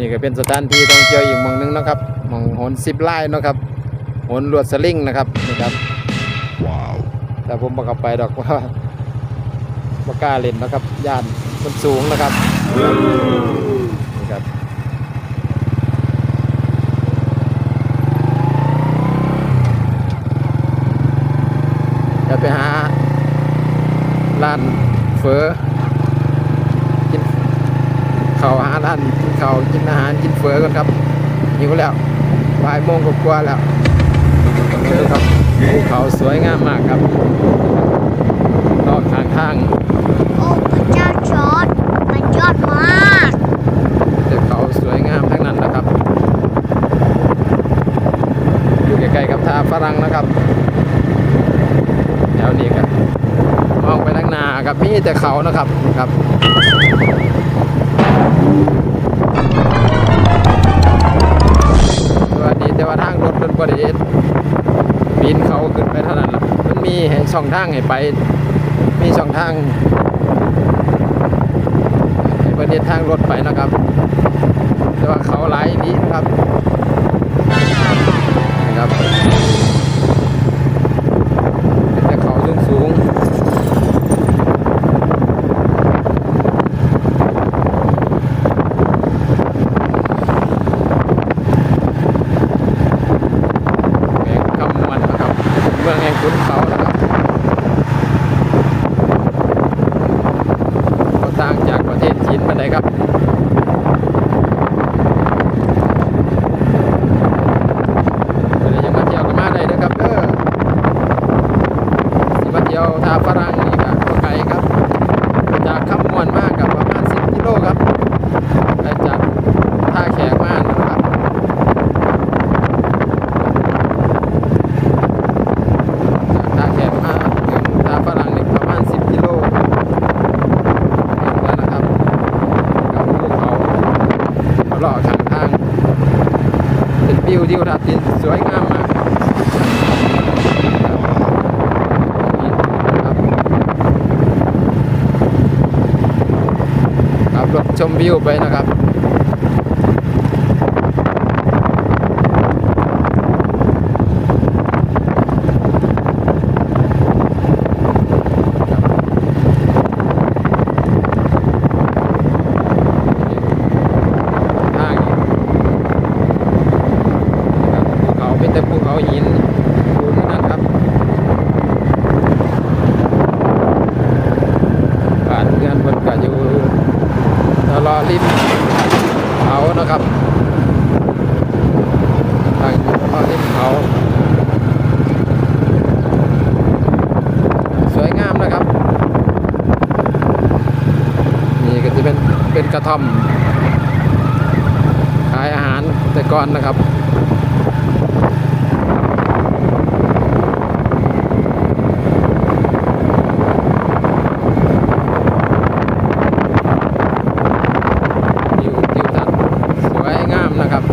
นี่ก็เป็นสถานที่ท่องเที่ยวอีกหมองหนึงนะครับหมองโหนซิปไลน์เนาะครับโหนลวดสลิงนะครับนี่ครับว้าวแต่ผมบอกกลับไปดอกว่าบ่กล้าเล่นนะครับย่านมันสูงนะครับนี่ครับจะไปหาร้านเฟอกิน เขาหาร้านกินเขาวกินอาหารกินเฟอกันครับหิวแล้วบ่ายโมงกว่าๆแล้วดูครับภูเขาสวยงามมากครับนอกข้างทางโอ้พระเจ้าจอร์ดมันยอดมากเทือกเขาสวยงามทั้งนั้นนะครับ อยู่ใกล้ๆกับท่าฝรั่งนะครับแถวนี้ครับมองไปทางหนาครับมีแต่เขานะครับครับ ขึ้นไปเท่านั้นแหละมันมีให้ช่องทางให้ไป มีช่องทางให้ประเด็นทางรถไปนะครับ แต่ว่าเขาหลายนี้นะครับนะครับเป็นแต่เขาสูงสูงแมงคำมันนะครับ เมืองแห่งขุนเขานะครับก็ต่างจากประเทศจีนมาไหนใดครับ เดี๋ยวจะมาเที่ยวกันมาได้เด้อครับเด้อสิมาเที่ยวท่าฝรั่งนี่ครับบ่ไกลครับ จากคำมวนมากกับประมาณ 10กิโลครับไปจากท่าแขกมานะครับจากท่าแขกมาถึงท่าฝรั่งนี่ประมาณ 10กิโลแล้วนะครับกับภูเขาเลาะข้างทาง เป็น วิวทิวทัศน์ที่สวยงามมากครับขับรถชมวิวไปนะครับ ทางอีก ครับภูเขาเป็นแต่ภูเขาหินปูนทั้งนั้นครับบ้านเรือนบนก็อยู่ ตลอริมเขานะครับทางอยู่ตลอริมเขาสวยงามนะครับ นี่ก็จะเป็นเป็นกระท่อม ขายอาหารแต่ก่อนนะครับ วิวทิวทัศน์สวยงามนะครับ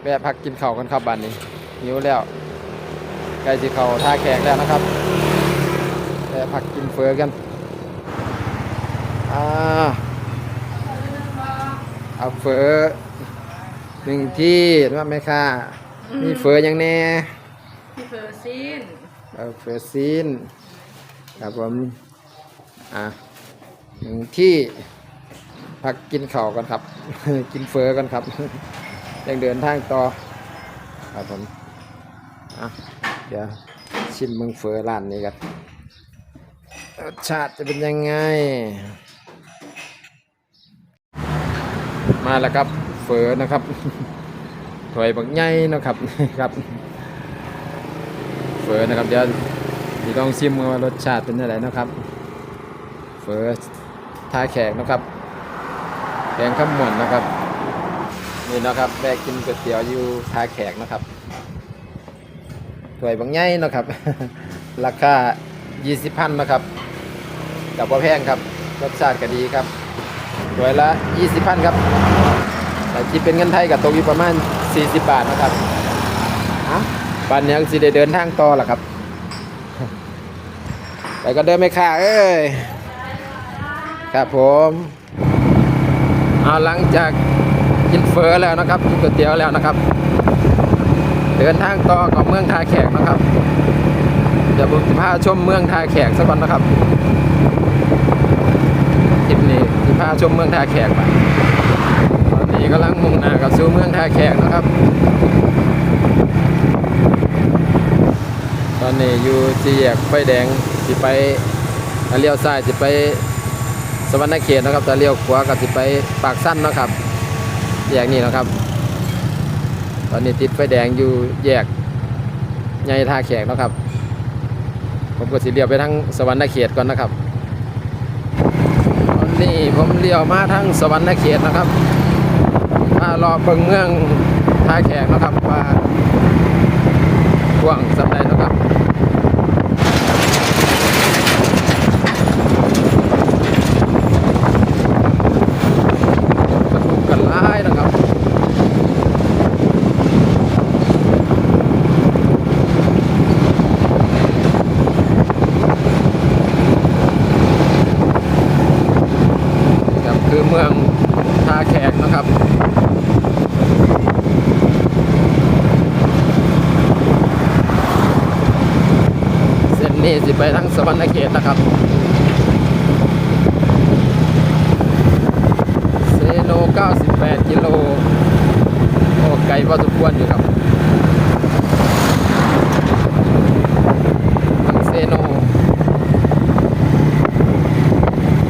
แวะพักกินข้าวกันครับบ้านนี้หิวแล้วใกล้จะเข้าท่าแขกแล้วนะครับแวะพักกินเฟอกันอ่าเอาเฟอหนึ่งที่ว่าไหมค่ะมีเฟออย่างแน่พี่เฟอร์ซินเอาเฟอซีนครับผมอะหนึ่งที่พักกินข้าวกันครับ กินเฟอกันครับ ยังเดินทางต่อครับผมอะเดี๋ยวชิมมึงเฟอร้านนี้กันรสชาติจะเป็นยังไง มาแล้วครับเฟอนะครับถวยบักใหญ่นะครับครับเฟอนะครับเดี๋ยวที่ต้องชิมว่ารสชาติเป็นยังไงนะครับเฟอท่าแขกนะครับแกงข้าวหมวนนะครับ นี่นะครับแบกกินก๋วยเตี๋ยวอยู่ทาแขกนะครับถ้วยบางใหญ่นะครับ ราคา 20พันนะครับกับว่าแพงครับรสชาติก็ดีครับถ้วยละ 20พันครับ แต่ที่เป็นเงินไทยกับตกอยู่ประมาณ 40 บาทนะครับอะปันยังสิได้เดินทางต่อล่ะครับไปก็เดินไม่ค่าเอ้ย ครับผม เอาหลังจาก เฟอแล้วนะครับกินก๋วยเตี๋ยวแล้วนะครับ เดินทางต่อกับเมืองทาแขกนะครับเดี๋ยวผมจะพาชมเมืองทาแขกสักก่อนนะครับคลิปนี้จะพาชมเมืองทาแขกไปตอนนี้กำลังมุ่งหน้ากับสู่เมืองทาแขกนะครับ ตอนนี้อยู่สี่แยกไฟแดงสิไปเลี้ยวซ้ายสิไปสวรรณเขตนะครับแต่เลี้ยวขวาก็สิไปปากสั้นนะครับ แยกนี้นะครับ ตอนนี้ติดไฟแดงอยู่แยกใหญ่ท่าแขกนะครับ ผมก็สิเลี้ยวไปทางสวรรณเขตก่อนนะครับตอนนี้ผมเลี้ยวมาทางสวรรณเขตนะครับมารอเบิ่งเมืองท่าแขกนะครับว่ากว้างสำใดนะครับ บรรทุกกันหลายนะครับ คือเมืองท่าแขกนะครับเส้นนี้สิไปทั้งสวรรณเขตนะครับ เซโน98 กิโล โอ้ ไกลพอสมควรอยู่ครับทางเซโน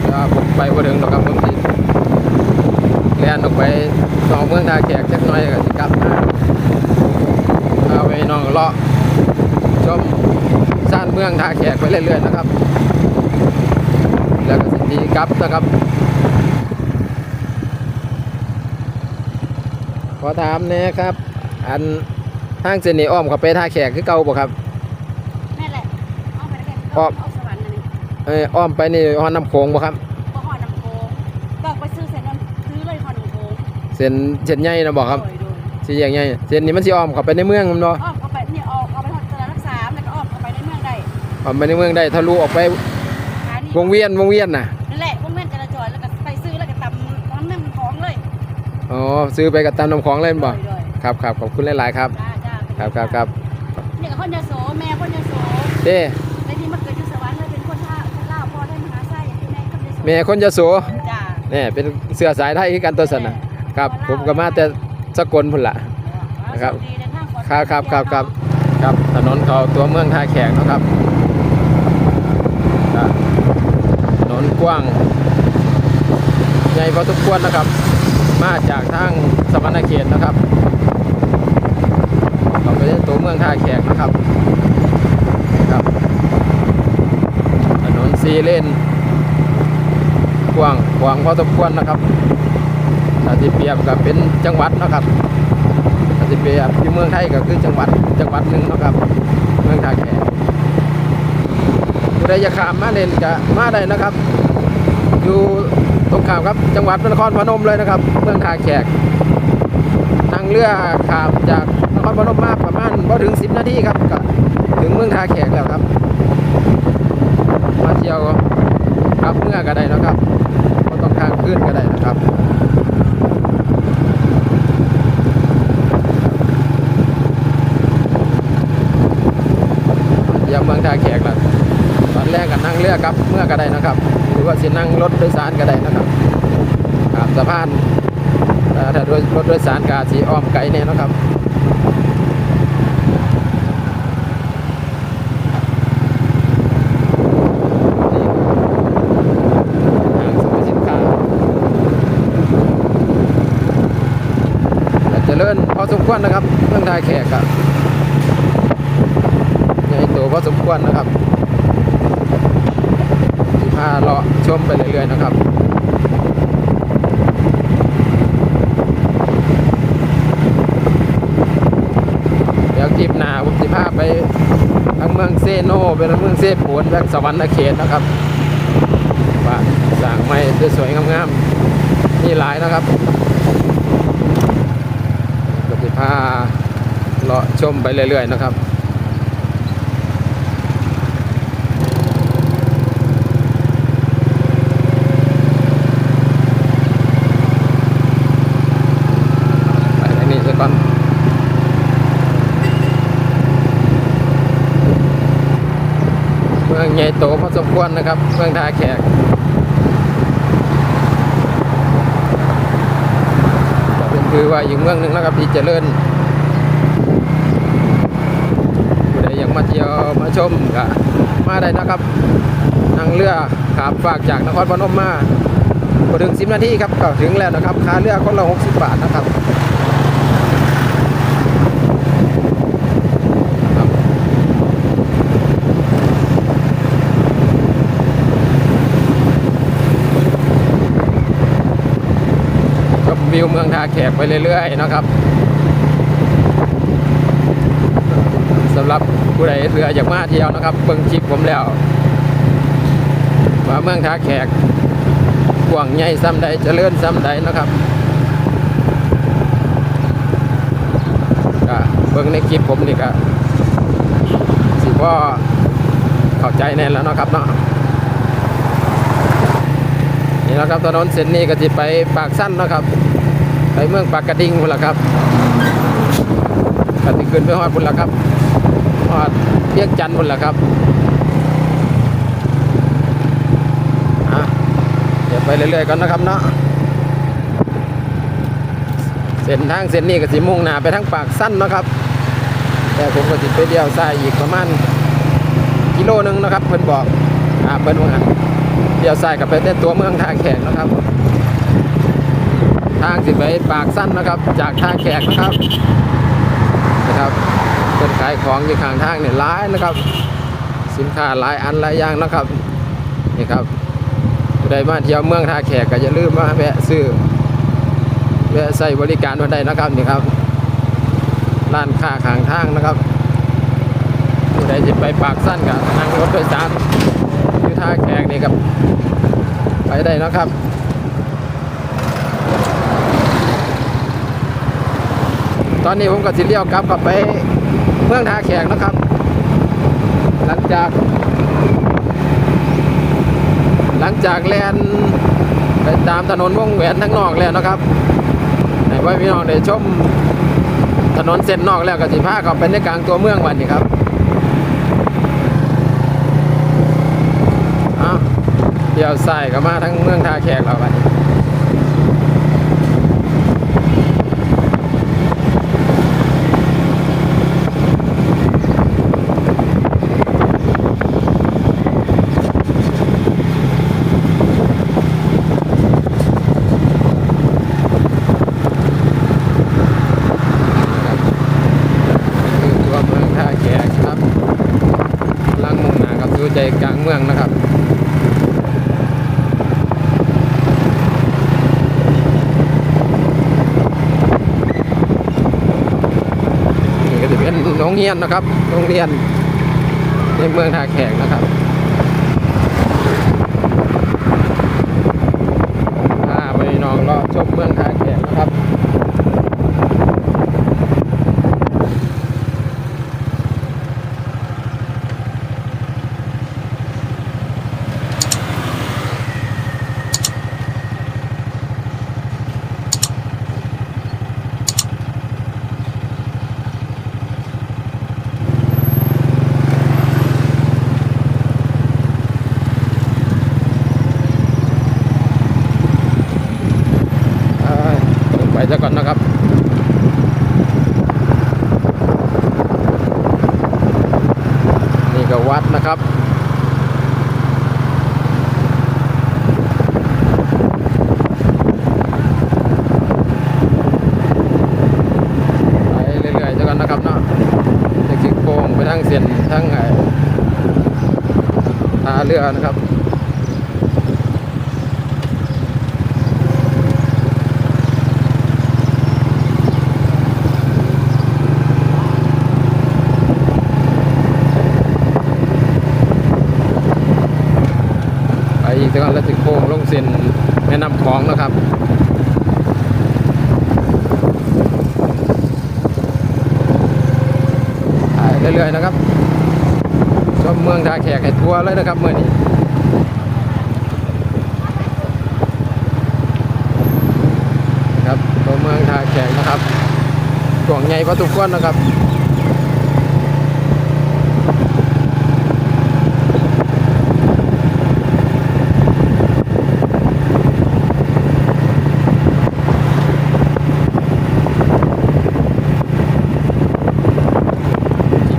ก็ผมไปบ่ถึงหรอกครับ แล่นออกไปนอกเมืองท่าแขกจักหน่อยก็สิกลับมาเอาไปน้องเลาะชมซ่านเมืองท่าแขกไปเรื่อยๆนะครับ แล้วก็สิดีกลับนะครับขอถามแหน่ครับ อันทางเสนีอ้อมเขาไปท่าแขกคือเก่าบ่ครับนั่นแหละเอาไปแล้วกันอ้อมเอาสวรรค์นั่นนี่เอออ้อมไปนี่ฮอนน้ำโขงบ่ครับ ส้นเส้นใหญ่นะบ่ครับโดยโดยสิอย่างใหญ่เส้นนี้มันสิอ้อมเข้าไปในเมืองแมันบ่อ้อมเข้าไปเนี่ยออกเอาไปหอตลาดรักษาแล้วก็อ้อมเข้าไปในเมืองได้อ้อมไปในเมืองได้ทะลุออกไปขานี่วงเวียนวงเวียนน่ะ นั่นแหละวงเวียนจราจรแล้วก็ไปซื้อแล้วก็ตำน้ำแม่มันของเลยอ๋อซื้อไปกับตามน้ำของเล่นบ่โดยโดยครับครับขอบคุณหลายๆครับจ้าจ้าครับครับครับเนี่ยกับคนยโสแม่คนยโสเด้ในที่มาเกิดอยู่สวรรค์เลยเป็นคนท่าคนลาวพ่อได้มหาไส้ที่ในคนยโสแม่คนยโสจ้า เนี่ยเป็นเสื้อสายไทยคือกันตัวสันน่ะ ครับ ผมก็มาแต่สกลพุ่นละนะครับครับครับครับครับครับถนนเขาตัวเมืองท่าแขกนะครับถนนกว้างใหญ่พอสมควรนะครับ มาจากทางสวรรณเขตนะครับเราไปที่ตัวเมืองท่าแขกนะครับครับถนนซีเลนกว้างกว้างพอสมควรนะครับ ถ้าที่เปรียบกับเป็นจังหวัดนะครับอาจจะเปรียบอยู่เมืองไทยก็คือจังหวัดจังหวัดหนึ่งนะครับเมืองท่าแขกผู้ใดจะข้ามมาเล่นก็มาได้นะครับ อยู่ตรงข้ามครับจังหวัดนครพนมเลยนะครับ เมืองท่าแขกนั่งเรือข้ามจากนครพนมมาประมาณพอถึง 10 นาทีครับก็ถึงเมืองท่าแขกแล้วครับ มาเที่ยวกลับเมื่อก็ได้นะครับก็ต้องทางขึ้นก็ได้นะครับ ยี่ยมเมืองท่าแขกล้วตอนแรกก็นั่งเรือครับ เมื่อก็ได้นะครับ หรือว่าสินั่งรถโดยสารก็ได้นะครับข้ามสะพานถ้ารถรถโดยสารกาสีอ้อมไกลเนี่ยนะครับนี่ห้างสรรพสินค้าแต่เจริญพอสมควรนะครับเมืองท่าแขกครับ พอสมควรนะครับสิพาเลาะชมไปเรื่อยๆนะครับเดี๋ยวกินทริปหน้าผมสิพาไปทางเมืองเซโนไปทางเมืองเซโปนแบกสวรรค์เขตนะครับบ้าสร้างใหม่สวยๆงามๆนี่หลายนะครับก็สิพาเลาะชมไปเรื่อยๆนะครับ ไปทางนี้ซะก่อน เมืองให ญ่โตพอสมควรนะครับเมืองท่าแขกก็เป็นคือว่าอยู่เมืองหนึ่งนะครับที่เจริญผู้ใดอยากมาเที่ยวมาชมก็มาได้นะครับนั่งเรือขับฝากจากนครพนมมาพอถึง10นาทีครับก็ถึงแล้วนะครับค่าเรือคนละ60บาทนะครับ วิวเมืองท่าแขกไปเรื่อยๆนะครับสำหรับผู้ใดเรืออยากมาเที่ยวนะครับเบิ่งคลิปผมแล้วว่าเมืองท่าแขกกว้างใหญ่ซ้ำใดเจริญซ้ำใดนะครับก็เบิ่งในคลิปผมนี่ก็สิพ่อเข้าใจแน่แล้วนะครับเนาะนี่นะครับถนนเส้นนี้ก็จะไปปากสั้นนะครับ ไปเมืองปากกระดิ่งพุ่นละครับก็จะขึ้นไปฮอดพุ่นละครับฮอดเรียกจันทน์พุ่นละครับอะเดี๋ยวไปเรื่อยๆก่อนนะครับเนาะเส้นทางเส้นนี้ก็สิมุ่งหน้าไปทางปากสั้นนะครับ แต่ผมก็จะไปเลี้ยวซ้ายอีกประมาณกิโลหนึงนะครับเพิ่นบอกอ่าเพิ่นว่าเลี้ยวซ้ายกับไปแต่ตัวเมืองท่าแขกนะครับ ทางสิไปปากสั้นนะครับ จากท่าแขกนะครับนะครับเป็นขายของอยู่ข้างทางเนี่ยหลายนะครับ สินค้าหลายอันหลายอย่างนะครับนี่ครับผู้ใดมาเที่ยวเมืองท่าแขกก็อย่าลืมมาแวะซื้อแวะใส่บริการวันใดนะครับนี่ครับร้านค้าข้างทางนะครับผู้ใดจะไปปากสั้นก็นั่งรถโดยสารอยู่ท่าแขกนี่ครับไปได้นะครับ ตอนนี้ผมก็สิเลี้ยวกลับกลับไปเมืองท่าแขกนะครับ หลังจาก หลังจากแลนไปตามถนนวงแหวนทั้งนอกแล้วนะครับให้ไว้พี่น้องได้ชมถนนเส้นนอกแล้วก็สิพาเข้าไปในกลางตัวเมืองวันนี้ครับอ้าเดี๋ยวใส่ก็มาทั้งเมืองท่าแขกเราไปคือตัวเมืองท่าแขกครับกำลังมุ่งหน้ากับสู่ใจกลางเมืองนะครับ นี่ก็จะเป็นโรงเรียนนะครับ โรงเรียนในเมืองท่าแขกนะครับพาไปน้องรอบชมเมืองท่า เรือนะครับอีกจังหวัดละสิโค้งลงเส้นแม่น้ำคลองนะครับ เรื่อยๆนะครับ มเมืองท่าแขกให้ทัวร์เลยนะครับเมื่อนี้ครับตัวเมืองท่าแขกนะครับกล่วงใหญ่พอตุกคนนะครับ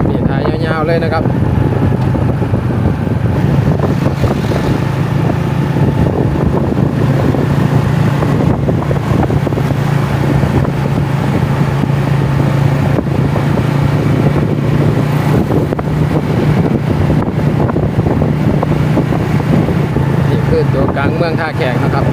นี่ถ่ายยาวๆเลยนะครับ นี่คือตัวกลางเมือง ท่าแขกนะครับ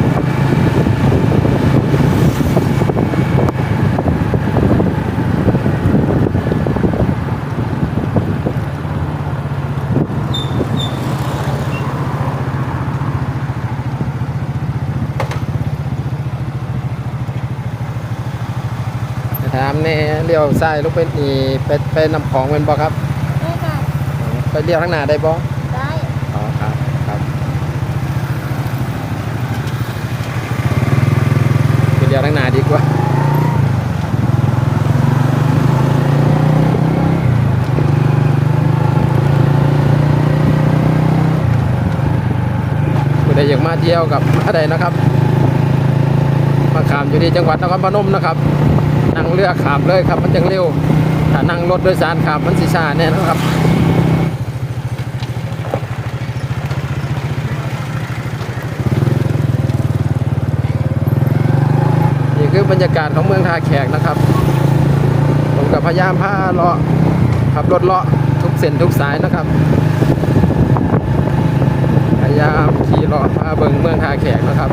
ถามแน่เลี้ยวซ้ายลงไปนี่ไปไปนำของเป็นบ่ครับได้ค่ะไปเลี้ยวข้างหน้าได้บ่ ได้ อ๋อครับครับไป เลี้ยวข้างหน้าดีกว่าผู้ใดอยากมาเที่ยวกับมาใดนะครับ มาขามอยู่ที่จังหวัดนครพนมนะครับ นั่งเรือขามเลยครับ มันจังเร็ว ถ้านั่งรถโดยสารขามมันสิชาแน่นะครับ นี่คือ บรรยากาศของเมืองท่าแขกนะครับ ผมกับพยายามพาเลาะขับรถเลาะทุกเส้นทุกสายนะครับ พยายามขี่เลาะพาเบิ่งเมืองท่าแขกนะครับ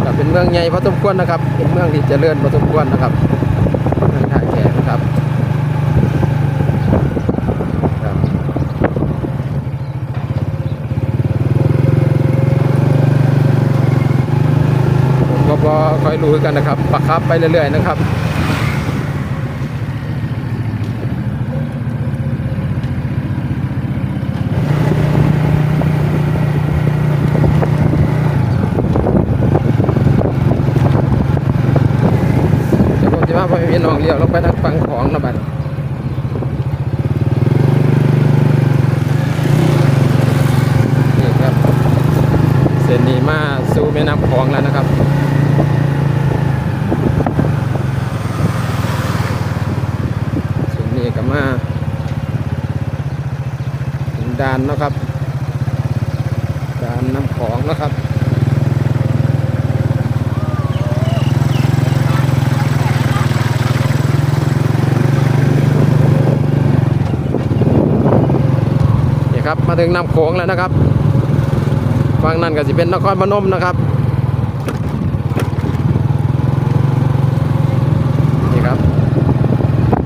แต่เป็นเมืองใหญ่พอสมควรนะครับ เป็นเมืองที่เจริญพอสมควรนะครับ เมืองท่าแขกนะครับครับ ผมก็พ อค่อยรู้กันนะครับประคับไปเรื่อยๆนะครับเดี๋ยวผมจะพาไปพี่น้องเลี้ยวลงไปทางฝั่งของนะบัดนี่ครับ เส้นนี้มาสู่แม่น้ำคลองแล้วนะครับ ส่วนนี้ก็มาถึง ดานนะครับดานน้ำของนะครับนี่ครับมาถึงน้ำโขงแล้วนะครับฝั่งนั้นก็จะเป็นนครพนมนะครับนี่ครับ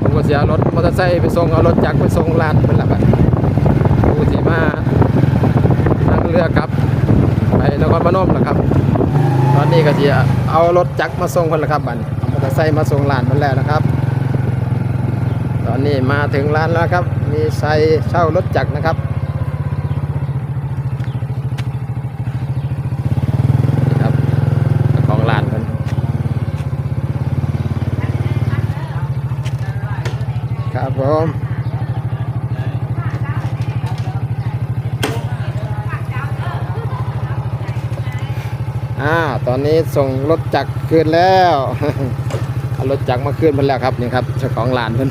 ผมก็เสียรถมอเตอร์ไซค์ไปส่งเอารถจักรไปส่งลาดเป็นละ สีมานั่งเรือกลับ ไปนครพนมนะครับ ตอนนี้ก็จะเอารถจักรมาส่งคนละครับบันเอามอเตอร์ไซค์มาส่งลานมันแล้วนะครับ ตอนนี้มาถึงร้านแล้วครับ มีไซเช่ารถจักรนะครับนะครับของร้านกันครับผม อ่าตอนนี้ส่งรถจักรคืนแล้วเอารถจักรมาคืนมันแล้วครับนี่ครับเจ้าของร้านเพิ่น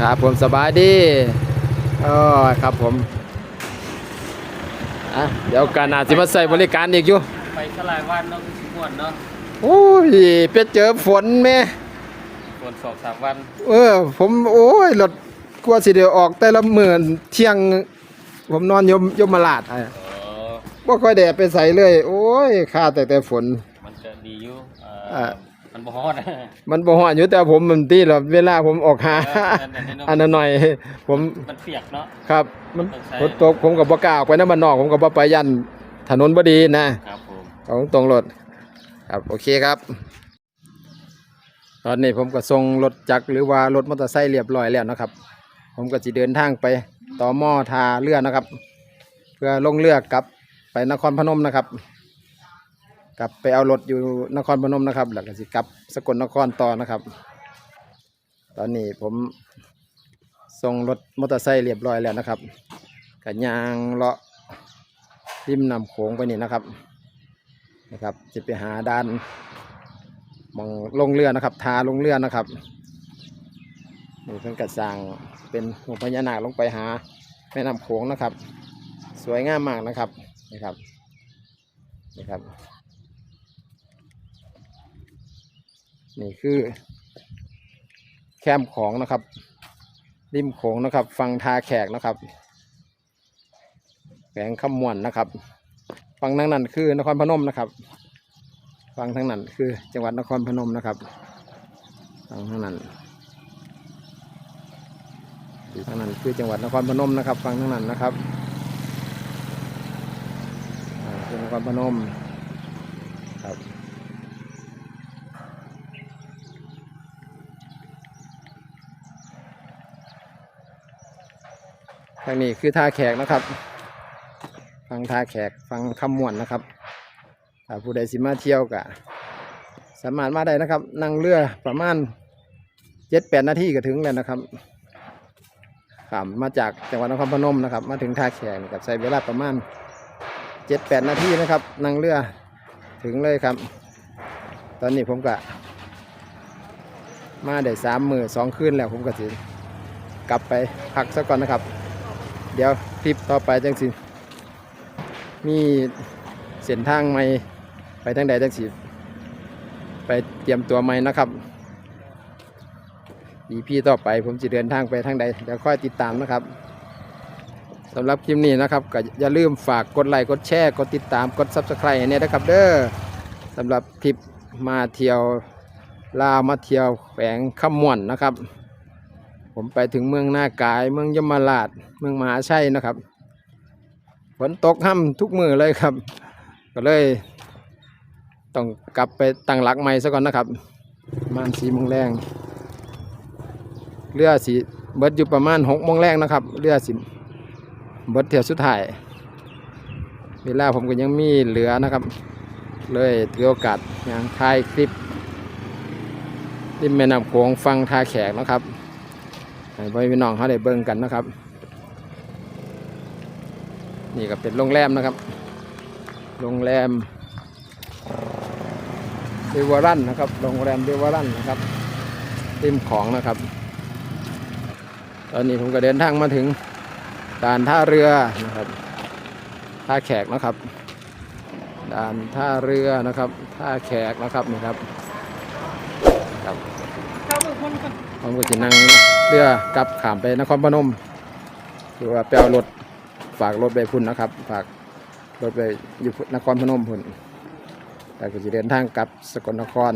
ครับผมสบายดีอ๋อครับผมอะเดี๋ยวการอาจจะมาใส่บริการอีกอยู่ไปสลายวันเนาะคือสิม่วนเนาะโอ้ยไปเจอฝนแม่ฝนสองสามวัน เออ ผมโอ้ยรถกลัวสิเดียวออกแต่ละหมื่นเที่ยง ผมนอนยมยมมาลาดอะเออ บ่ค่อยแดดไปใส่เลย โอ้ยข้าแต่แต่ฝน มันจะดีอยู่เอ่ออ่าถมันบ่ฮอดมันบ่ฮอดอยู่แต่ผมมันตีแล้วเวลาผมออกหาเออนั่นๆๆอันนั้นหน่อย ผมมันเปียกเนาะ ครับ มันต้องใช้ฝนตกผมก็บ่กล้าออกไปนำบ้านนอก ผมก็บ่ไปยันถนนบ่ดีนะ ครับผมเอาตรงๆรถครับโอเคครับ ตอนนี้ผมก็ส่งรถจักรหรือว่ารถมอเตอร์ไซค์เรียบร้อยแล้วนะครับ ผมก็สิเดินทางไปต่อหม้อทาเรือนะครับ เพื่อลงเรือกลับไป นครพนมนะครับ กลับไปเอารถอยู่นครพนมนะครับแล้วก็สิกลับสกลนครต่อนะครับ ตอนนี้ผมส่งรถมอเตอร์ไซค์เรียบร้อยแล้วนะครับกับยางเลาะริมนำโขงไปนี่นะครับนะครับจะไปหาด้านมองลงเรือนะครับ ทาลงเรือนะครับนี่เพิ่งกระสร้างเป็นหัวพญานาคลงไปหาแม่น้ำโขงนะครับ สวยงามมากนะครับ นะครับนะครับ นี่คือ แคมของนะครับ ริมโขงนะครับ ฟังทาแขกนะครับแขวงขมวนนะครับฟังทั้งนั้นคือนครพนมนะครับฟังทั้งนั้นคือจังหวัดนครพนมนะครับฟังทั้งนั้นที่ทั้งนั้นคือจังหวัดนครพนมนะครับ ฟังทั้งนั้นนะครับอ่า ครพนมครับทางนี้คือท่าแขกนะครับ ฟังท่าแขกฟังคำมวนนะครับถ้าผู้ใดสิมาเที่ยวกะสามารถมาได้นะครับ นั่งเรือประมาณเจ็ดแปดนาทีก็ถึงแล้วนะครับขามมาจากจังหวัดนครพนมนะครับ มาถึงท่าแขกกับใช้เวลาประมาณ เจ็ดแปดนาทีนะครับนั่งเรือถึงเลยครับ ตอนนี้ผมกะมาได้สามมือสองคืนแล้วผมก็สิกลับไปพักสักก่อนนะครับ เดี๋ยวคลิปต่อไปจังสิมีเส้นทางใหม่ไปทางใดจังสิไปเตรียมตัวใหม่นะครับ EP ต่อไปผมจะเดินทางไปทางใดเดี๋ยวค่อยติดตามนะครับ สำหรับคลิปนี้นะครับก็อย่าลืมฝากกดไลค์กดแชร์กดติดตามกด Subscribe เนี่ยนะครับเด้อสำหรับทริปมาเที่ยวลาวมาเที่ยวแฝงขมวนนะครับ ผมไปถึงเมืองนากาย เมืองยมราชเมืองมหาชัยนะครับฝนตกห้ำทุกมือเลยครับ ก็เลย ต้องกลับไปตั้งหลักใหม่ซะก่อนนะครับมาณสี่โมงแรงเรือสีเบิดอยู่ประมาณหกโมงแรงนะครับเรือสิ เบิดเที่ยวสุดท้ายเวลาผมก็ยังมีเหลือนะครับ เลยถือโอกาสอย่างถ่ายคลิปริมแม่น้ำโขงฟังท่าแขกนะครับให้พี่น้องเขาได้เบิ่งกันนะครับ นี่ก็เป็นโรงแรมนะครับ โรงแรมเดวารันนะครับ โรงแรมเดวารันนะครับริมของนะครับ ตอนนี้ผมก็เดินทางมาถึง ด่านท่าเรือนะครับท่าแขกนะครับด่านท่าเรือนะครับท่าแขกนะครับนี่ครับครับผมก็จะนั่งเรือกลับขามไปนครพนมหรือว่าไปเอารถฝากรถไปพุ่นนะครับ ฝากรถไปอยู่นครพนมพุ่นแต่ก็จะเดินทางกลับสกลนคร